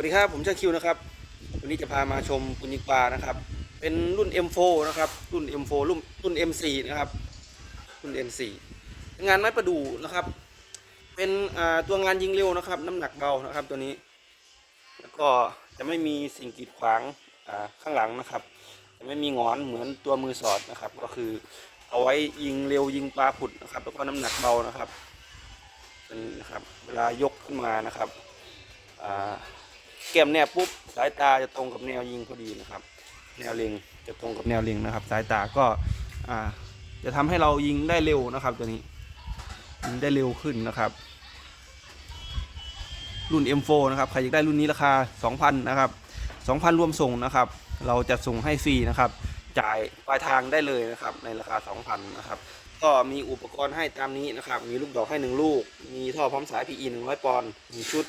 วัสดีครับ ผมชาคิวนะครับ วันนี้จะพามาชมปุญญิปลานะครับ เป็นรุ่น M4 นะครับ รุ่น M4 รุ่นรุ่น M4 นะครับ รุ่น M4 งานไม้ประดู่นะครับ เป็นตัวงานยิงเร็วนะครับ น้ำหนักเบานะครับตัวนี้ แล้วก็จะไม่มีสิ่งกีดขวางข้างหลังนะครับ จะไม่มีงอนเหมือนตัวมือสอดนะครับ ก็คือเอาไว้ยิงเร็วยิงปลาผุดนะครับ แล้วก็น้ำหนักเบานะครับตัวนี้นะครับ เวลายกขึ้นมานะครับอ่า แก้มแนบปุ๊บสายตาจะตรงกับแนวยิงพอดีนะครับ แนวเล็งจะตรงกับแนวเล็งนะครับ สายตาก็อ่าจะทำให้เรายิงได้เร็วนะครับ ตัวนี้ยิงได้เร็วขึ้นนะครับ รุ่น M4 นะครับใครอยากได้รุ่นนี้ราคา 2,000 นะครับ 2,000 รวมส่งนะครับ เราจะส่งให้ฟรีนะครับจ่ายปลายทางได้เลยนะครับ ในราคา 2,000 นะครับ ก็มีอุปกรณ์ให้ตามนี้นะครับ มีลูกดอกให้ 1 ลูก มีท่อพร้อมสาย PE 100 ปอนด์1ชุด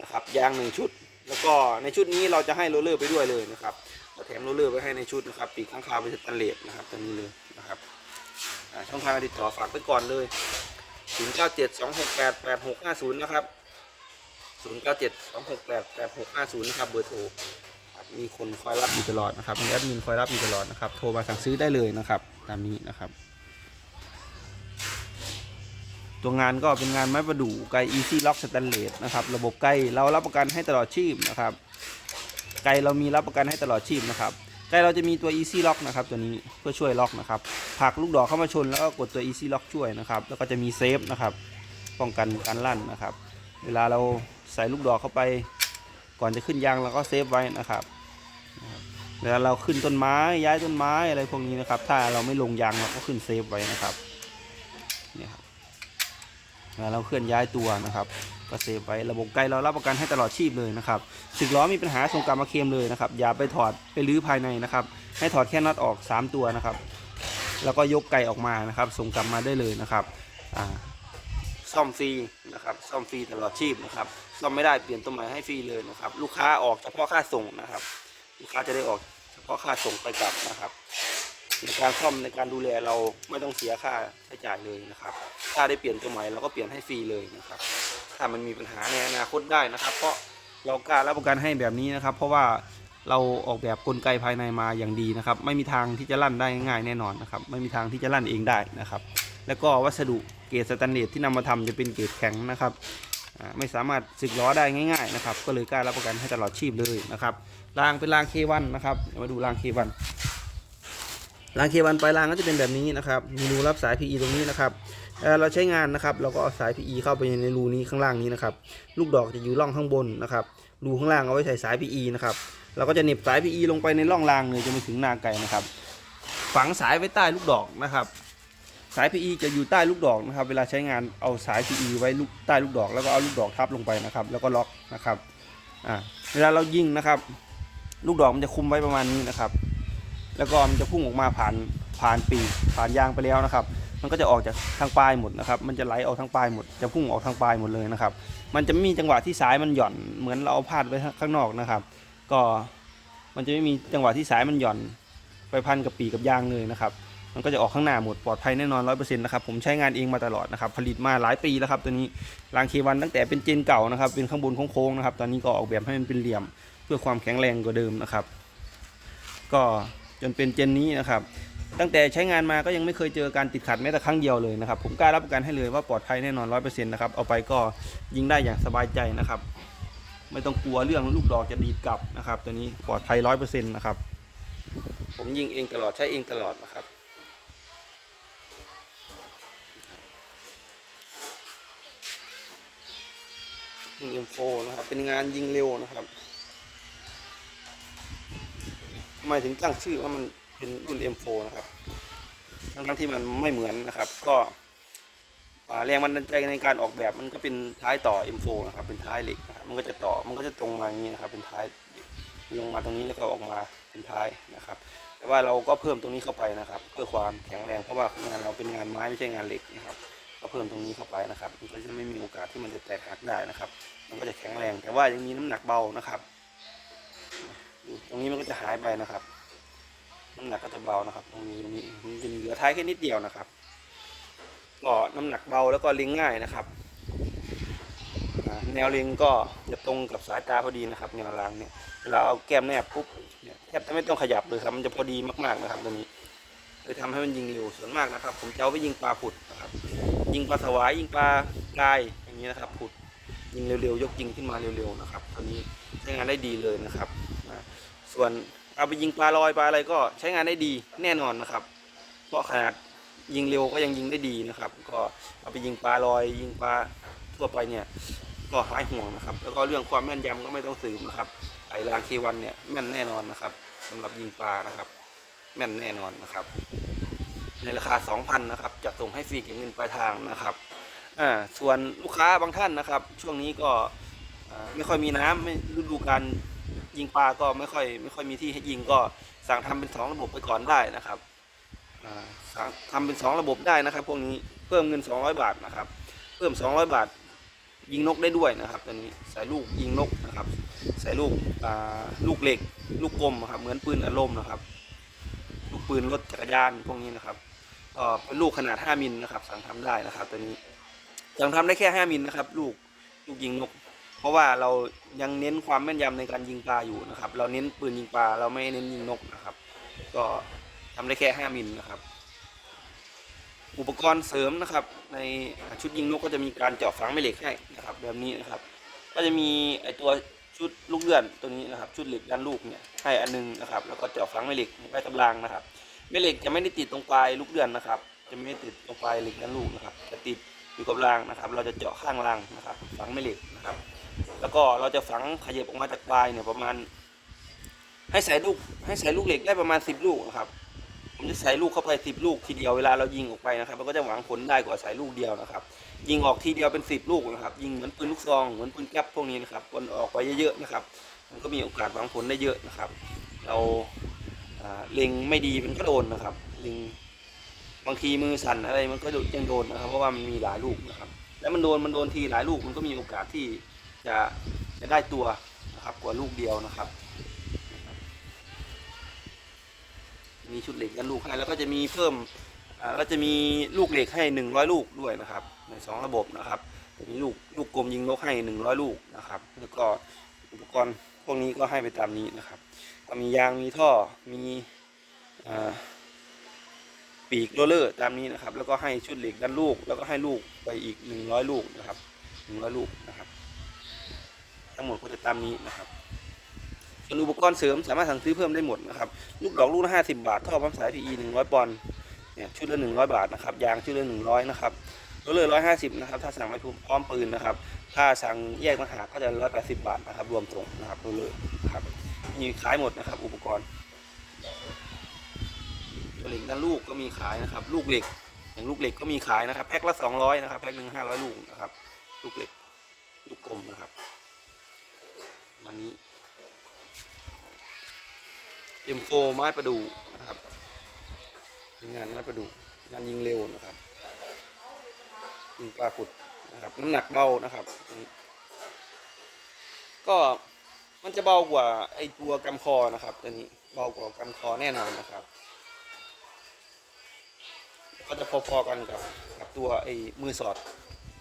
นะครับ ยาง 1 ชุด แล้วก็ในชุดนี้เราจะให้โรลเลอร์ไปด้วยเลยนะครับเราแถมโรลเลอร์ไว้ให้ในชุดนะครับปีกข้างคาวเป็นสแตนเลสนะครับตัวนี้เลยนะครับช่องทางการติดต่อฝากไปก่อนเลย0972688650นะครับ0 9 7 2 6 8 8 6 5 0นะครับเบอร์โทรมีคนคอยรับอยู่ตลอดนะครับมีแอดมินคอยรับอยู่ตลอดนะครับโทรมาสั่งซื้อได้เลยนะครับ ตามนี้นะครับ ตัวงานก็เป็นงานไม้ประดู่ไก Easy Lock Stainless นะครับ ระบบไกเรารับประกันให้ตลอดชีพนะครับ ไกเรามีรับประกันให้ตลอดชีพนะครับ ไกเราจะมีตัว Easy Lock นะครับ ตัวนี้เพื่อช่วยล็อกนะครับผลักลูกดอกเข้ามาชนแล้วก็กดตัว Easy Lock ช่วยนะครับ แล้วก็จะมีเซฟนะครับ ป้องกันการลั่นนะครับ เวลาเราใส่ลูกดอกเข้าไปก่อนจะขึ้นยางเราก็เซฟไว้นะครับเวลาเราขึ้นต้นไม้ย้ายต้นไม้อะไรพวกนี้นะครับ ถ้าเราไม่ลงยางเราก็ขึ้นเซฟไว้นะครับเนี่ยครับ เวลาเราเคลื่อนย้ายตัวนะครับก็เซฟไว้ระบบไกลเรารับประกันให้ตลอดชีพเลยนะครับสึกล้อมีปัญหาส่งกลับมาเคลมเลยนะครับอย่าไปถอดไปรื้อภายในนะครับ ให้ถอดแค่น็อตออก 3 ตัวนะครับ แล้วก็ยกไก่ออกมานะครับ ส่งกลับมาได้เลยนะครับซ่อมฟรีนะครับซ่อมฟรีตลอดชีพนะครับซ่อมไม่ได้เปลี่ยนตัวใหม่ให้ฟรีเลยนะครับ ลูกค้าออกเฉพาะค่าส่งนะครับ ลูกค้าจะได้ออกเฉพาะค่าส่งไปกลับนะครับ ในการซ่อมในการดูแลเราไม่ต้องเสียค่าใช้จ่ายเลยนะครับ ถ้าได้เปลี่ยนตัวใหม่เราก็เปลี่ยนให้ฟรีเลยนะครับ ถ้ามันมีปัญหาในอนาคตได้นะครับ เพราะเรากล้ารับประกันให้แบบนี้นะครับ เพราะว่าเราออกแบบกลไกภายในมาอย่างดีนะครับ ไม่มีทางที่จะลั่นได้ง่ายแน่นอนนะครับ ไม่มีทางที่จะลั่นเองได้นะครับ แล้วก็วัสดุเกรดสแตนเลสที่นำมาทำจะเป็นเกรดแข็งนะครับไม่สามารถสึกล้อได้ง่ายๆนะครับ ก็เลยกล้ารับประกันให้ตลอดชีพเลยนะครับรางเป็นราง K1 นนะครับมาดูราง K1 ราง K1 ปลายรางก็จะเป็นแบบนี้นะครับมีรูรับสาย PE ตรงนี้นะครับเเราใช้งานนะครับ เราก็เอาสาย PE เข้าไปในรูนี้ข้างล่างนี้นะครับ ลูกดอกจะอยู่ร่องข้างบนนะครับ รูข้างล่างเอาไว้ใส่สาย PE นะครับ เราก็จะเน็บสาย PE ลงไปในร่องรางเลยจะไม่ถึงนาไก่นะครับ ฝังสายไว้ใต้ลูกดอกนะครับ สาย PE จะอยู่ใต้ลูกดอกนะครับ เวลาใช้งานเอาสาย PE ไว้ลูกใต้ลูกดอก แล้วก็เอาลูกดอกทับลงไปนะครับ แล้วก็ล็อกนะครับ อ่า เวลาเรายิงนะครับ ลูกดอกมันจะคุมไว้ประมาณนี้นะครับ แล้วก็มันจะพุ่งออกมาผ่านผ่านปีกผ่านยางไปแล้วนะครับ มันก็จะออกจากทางปลายหมดนะครับ มันจะไหลออกทางปลายหมด จะพุ่งออกทางปลายหมดเลยนะครับ มันจะไม่มีจังหวะที่สายมันหย่อนเหมือนเราเอาพาดไว้ข้างนอกนะครับ ก็มันจะไม่มีจังหวะที่สายมันหย่อน ไปพันกับปีกกับยางเลยนะครับ มันก็จะออกข้างหน้าหมดปลอดภัยแน่นอนร้อยเปอร์เซ็นต์นะครับ ผมใช้งานเองมาตลอดนะครับ ผลิตมาหลายปีแล้วครับตัวนี้รางเควันตั้งแต่เป็นเจนเก่านะครับ เป็นข้างบนโค้งๆนะครับ ตอนนี้ก็ออกแบบให้มันเป็นเหลี่ยม เพื่อความแข็งแรงกว่าเดิมนะครับ ก็ จนเป็นเจนนี้นะครับตั้งแต่ใช้งานมาก็ยังไม่เคยเจอการติดขัดแม้แต่ครั้งเดียวเลยนะครับ ผมกล้ารับประกันให้เลยว่าปลอดภัยแน่นอนร้อยเปอร์เซ็นต์นะครับเอาไปก็ยิงได้อย่างสบายใจนะครับ ไม่ต้องกลัวเรื่องลูกดอกจะดีดกลับนะครับ ตัวนี้ปลอดภัยร้อยเปอร์เซ็นต์นะครับ ผมยิงเองตลอดใช้เองตลอดนะครับยิง M4 นะครับเป็นงานยิงเร็วนะครับ ทำไมถึงตั้งชื่อว่ามันเป็นรุ่น M4 นะครับ ทั้งๆที่มันไม่เหมือนนะครับ ก็แรงบันดาลใจในการออกแบบมันก็เป็นท้ายต่อ M4 นะครับ เป็นท้ายเหล็กนะครับมันก็จะต่อ มันก็จะตรงมาอย่างนี้นะครับ เป็นท้ายลงมาตรงนี้แล้วก็ออกมาเป็นท้ายนะครับ แต่ว่าเราก็เพิ่มตรงนี้เข้าไปนะครับ เพื่อความแข็งแรงเพราะว่างานเราเป็นงานไม้ไม่ใช่งานเหล็กนะครับ ก็เพิ่มตรงนี้เข้าไปนะครับ มันก็จะไม่มีโอกาสที่มันจะแตกหักได้นะครับ มันก็จะแข็งแรง แต่ว่ายังมีน้ำหนักเบานะครับ ตรงนี้มันก็จะหายไปนะครับน้ำหนักก็จะเบานะครับ ตรงนี้ตรงนี้มันจะเหลือท้ายแค่นิดเดียวนะครับก็น้ำหนักเบาแล้วก็เลี้ยงง่ายนะครับ แนวเล็งก็จะตรงกับสายตาพอดีนะครับแนวรางเนี่ยเวลาเอาแก้มแนบปุ๊บเนี่ยแทบจะไม่ต้องขยับเลยครับมันจะพอดีมากๆนะครับตัวนี้เลยทำให้มันยิงเร็วส่วนมากนะครับ ผมจะเอาไปยิงปลาผุดนะครับ ยิงปลาสวายยิงปลากายอย่างนี้นะครับผุดยิงเร็วๆยกยิงขึ้นมาเร็วๆนะครับตัวนี้ใช้งานได้ดีเลยนะครับ ส่วนเอาไปยิงปลาลอยปลาอะไรก็ใช้งานได้ดีแน่นอนนะครับ เพราะขนาดยิงเร็วก็ยังยิงได้ดีนะครับ ก็เอาไปยิงปลาลอย ยิงปลาทั่วไปเนี่ยก็หายห่วงนะครับ แล้วก็เรื่องความแม่นยำก็ไม่ต้องสืบนะครับ ไอรางเควันเนี่ยแม่นแน่นอนนะครับสำหรับยิงปลานะครับ แม่นแน่นอนนะครับ ในราคา 2,000นะครับจะส่งให้ฟรีเก็บเงินปลายทางนะครับอ่าส่วนลูกค้าบางท่านนะครับ ช่วงนี้ก็ไม่ค่อยมีน้ำไม่ฤดูการ ยิงปลาก็ไม่ค่อยไม่ค่อยมีที่ให้ยิงก็สั่งทำเป็นสองระบบไปก่อนได้นะครับสั่งทำเป็นสองระบบได้นะครับ พวกนี้เพิ่มเงิน 200 บาทนะครับ เพิ่ม 200 บาท ยิงนกได้ด้วยนะครับตัวนี้ใส่ลูกยิงนกนะครับ ใส่ลูกลูกเหล็ก ลูกกลมนะครับเหมือนปืนอารมณ์นะครับ ลูกปืนรถจักรยานพวกนี้นะครับเป็นลูกขนาด 5มิลนะครับ สั่งทำได้นะครับตัวนี้สั่งทำได้แค่ 5มิลนะครับ ลูกลูกยิงนก เพราะว่าเรายังเน้นความแม่นยำในการยิงปลาอยู่นะครับ เราเน้นปืนยิงปลาเราไม่เน้นยิงนกนะครับ ก็ทำได้แค่ 5 มิลนะครับ อุปกรณ์เสริมนะครับ ในชุดยิงนกก็จะมีการเจาะฝังแม่เหล็กให้นะครับ แบบนี้นะครับ ก็จะมีไอตัวชุดลูกเลื่อนตัวนี้นะครับ ชุดเหล็กด้านลูกเนี่ยให้อันหนึงนะครับ แล้วก็เจาะฝังแม่เหล็กไว้กำลังนะครับแม่เหล็กจะไม่ได้ติดตรงปลายลูกเลื่อนนะครับ จะไม่ได้ติดตรงปลายเหล็กด้านลูกนะครับจะติดอยู่กับรางนะครับ เราจะเจาะข้างรางนะครับฝังแม่เหล็กนะครับ แล้วก็เราจะฝังขยับออกมาจากปลายเนี่ยประมาณ ให้ใส่ลูกให้ใส่ลูกเหล็กได้ประมาณ10ลูกนะครับ ผมจะใส่ลูกเข้าไปสิบลูกทีเดียวเวลาเรายิงออกไปนะครับมันก็จะหวังผลได้กว่าใส่ลูกเดียวนะครับ ยิงออกทีเดียวเป็นสิบลูกนะครับ ยิงเหมือนปืนลูกซองเหมือนปืนแก๊ปพวกนี้นะครับคนออกไปเยอะๆนะครับ มันก็มีโอกาสหวังผลได้เยอะนะครับ เราอ่าเล็งไม่ดีมันก็โดนนะครับเล็งบางทีมือสั่นอะไรมันก็ยังโดนนะครับ เพราะว่ามันมีหลายลูกนะครับ แล้วมันโดนมันโดนทีหลายลูกมันก็มีโอกาสที่ จะจะได้ตัวนะครับกว่าลูกเดียวนะครับ มีชุดเหล็กกันลูกให้แล้วก็จะมีเพิ่มอ่าก็จะมีลูกเหล็กให้หนึ่งร้อยลูกด้วยนะครับ ในสองระบบนะครับจะมีลูกลูกกลมยิงนกให้หนึ่งร้อยลูกนะครับ แล้วก็อุปกรณ์พวกนี้ก็ให้ไปตามนี้นะครับ ก็มียางมีท่อมีอปีกโรลเลอร์ตามนี้นะครับ แล้วก็ให้ชุดเหล็กด้านลูก แล้วก็ให้ลูกไปอีกหนึ่งร้อยลูกนะครับหนึ่งร้อยลูกนะครับ ทั้งหมดก็จะตามนี้นะครับส่วนอุปกรณ์เสริมสามารถสั่งซื้อเพิ่มได้หมดนะครับลูกดอกลูกละห้าสิบาทท่อปั๊มสาย PE หนึ่งร้อยปอนด์เนี่ยชุดละหนึ่งร้อยบาทนะครับยางชุดละหนึ่งร้อยนะครับรถเลยร้อยห้าสิบนะครับถ้าสั่งไม่พร้อมปืนนะครับถ้าสั่งแยกต่าหาก็จะร้อยแปดสิบบาทนะครับรวมส่งนะครับรถเลยนะครับมีขายหมดนะครับ อุปกรณ์ตัวเหล็กด้านลูกก็มีขายนะครับ ลูกเหล็กอย่างลูกเหล็กก็มีขายนะครับแพ็คละสองร้อยนะครับแพ็คหนึ่งห้าร้อยลูกนะครับลูกเหล็กลูกกลมนะครับ เอ็ม M4 ไม้ประดูนะครับงานไม้ประดูงานยิงเร็วนะครับยิงปลาขุดนะครับน้ำหนักเบานะครับ ก็มันจะเบากว่าไอตัวกำคอนะครับตัวนี้เบากว่ากำคอแน่นอนนะครับ ก็จะพอๆกันกับกับตัวไอมือสอด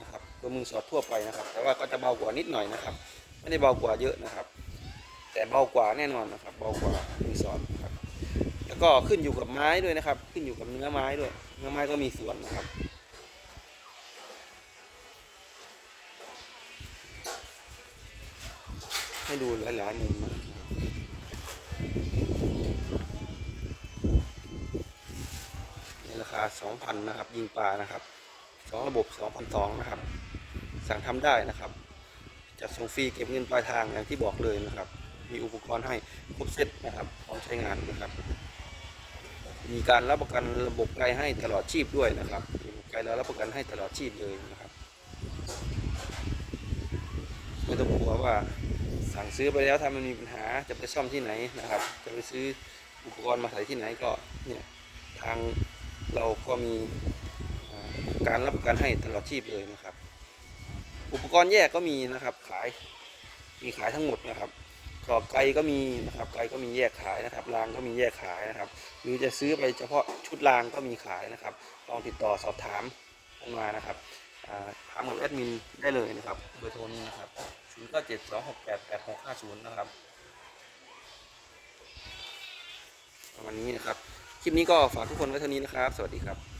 นะครับตัวมือสอดทั่วไปนะครับ แต่ว่าก็จะเบากว่านิดหน่อยนะครับ ไม่ได้เบากว่าเยอะนะครับ แต่เบากว่าแน่นอนนะครับ เบากว่ามือสอนครับ แล้วก็ขึ้นอยู่กับไม้ด้วยนะครับ ขึ้นอยู่กับเนื้อไม้ด้วย เนื้อไม้ก็มีส่วนนะครับให้ดูหลายๆมุมนะครับในราคา 2,000 นะครับ ยิงปลานะครับสองระบบ 2,200 นะครับ สั่งทำได้นะครับ จัดส่งฟรีเก็บเงินปลายทางอย่างที่บอกเลยนะครับ มีอุปกรณ์ให้ครบเซตนะครับพร้อมใช้งานนะครับ มีการรับประกันระบบไกลให้ตลอดชีพด้วยนะครับไกลเรารับประกันให้ตลอดชีพเลยนะครับไม่ต้องกลัวว่าสั่งซื้อไปแล้วถ้ามันมีปัญหาจะไปซ่อมที่ไหนนะครับ จะไปซื้ออุปกรณ์มาใส่ที่ไหนก็เนี่ยทางเราก็มีการรับประกันให้ตลอดชีพเลยนะครับ อุปกรณ์แยกก็มีนะครับขายมีขายทั้งหมดนะครับ จอบไก่ก็มีนะครับไก่ก็มีแยกขายนะครับรางก็มีแยกขายนะครับ หรือจะซื้อไปเฉพาะชุดรางก็มีขายนะครับ ลองติดต่อสอบถามกันมานะครับถามกับแอดมินได้เลยนะครับเบอร์โทรนี้นะครับศูนย์เก้าเนนะครับวันนี้นะครับ คลิปนี้ก็ฝากทุกคนไว้เท่านี้นะครับ สวัสดีครับ